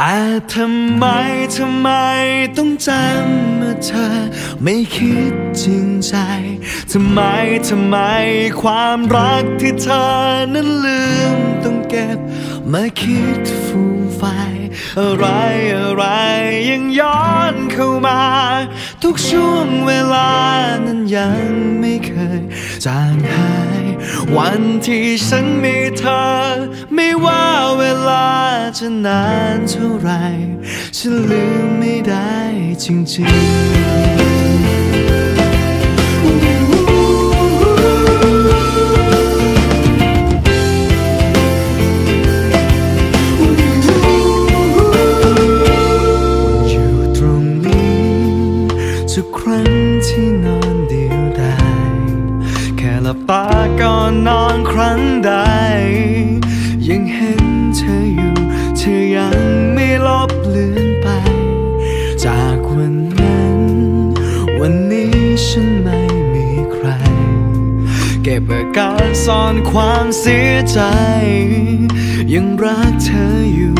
แต่ทำไม ทำไมต้องจำเมื่อเธอ ไม่คิดจริงใจ ทำไม ทำไมความรักที่เธอนั้นลืมต้องเก็บ มาคิดฟูมไฟ อะไรอะไรยังย้อนเข้ามา ทุกช่วงเวลานั้นยังไม่เคย จางหาย วันที่ฉันมีเธอ ไม่ว่าเวลาจะนานเท่าไร ฉันลืมไม่ได้จริงๆอยู่ตรงนี้ทุกครั้งที่นอน ตาก่อนนอนครั้งใด ยังเห็นเธออยู่ เธอยังไม่ลบเลือนไป จากวันนั้น วันนี้ฉันไม่มีใคร เก็บอาการซ่อนความเสียใจ ยังรักเธออยู่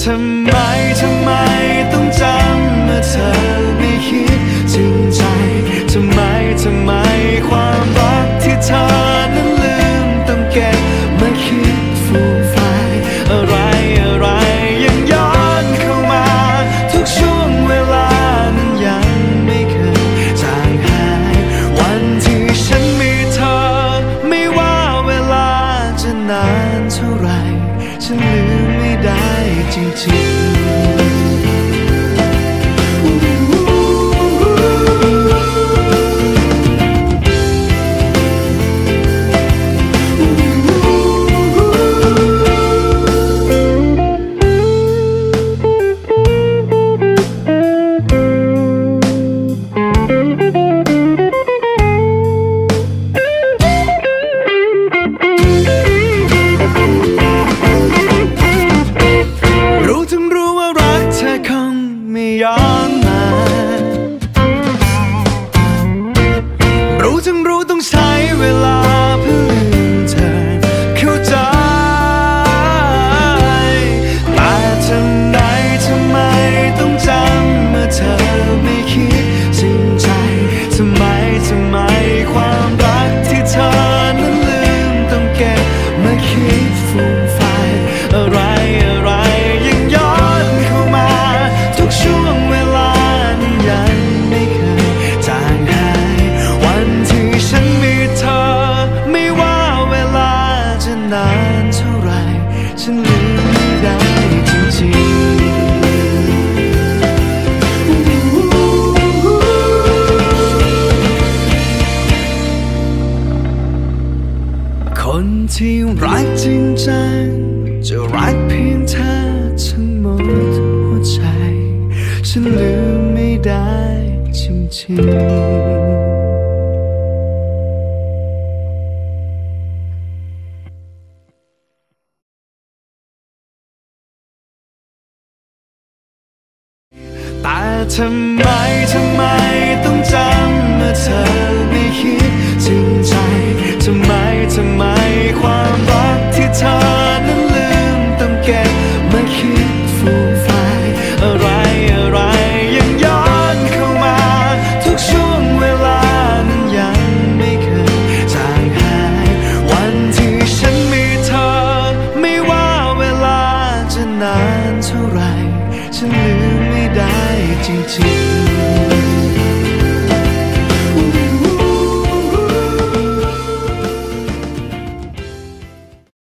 แต่ ฉันลืมไม่ได้จริงๆคนที่รักจริงจังจะรักเพียงเธอทั้งหมดหัวใจ ฉันลืมไม่ได้จริงๆ แต่ทำไมทำไมต้องจำเมื่อเธอไม่คิดจริงใจ ทำไมทำไมความรักที่เธอนั้นลืมต้องเก็บมาคิดฟูมไฟอะไร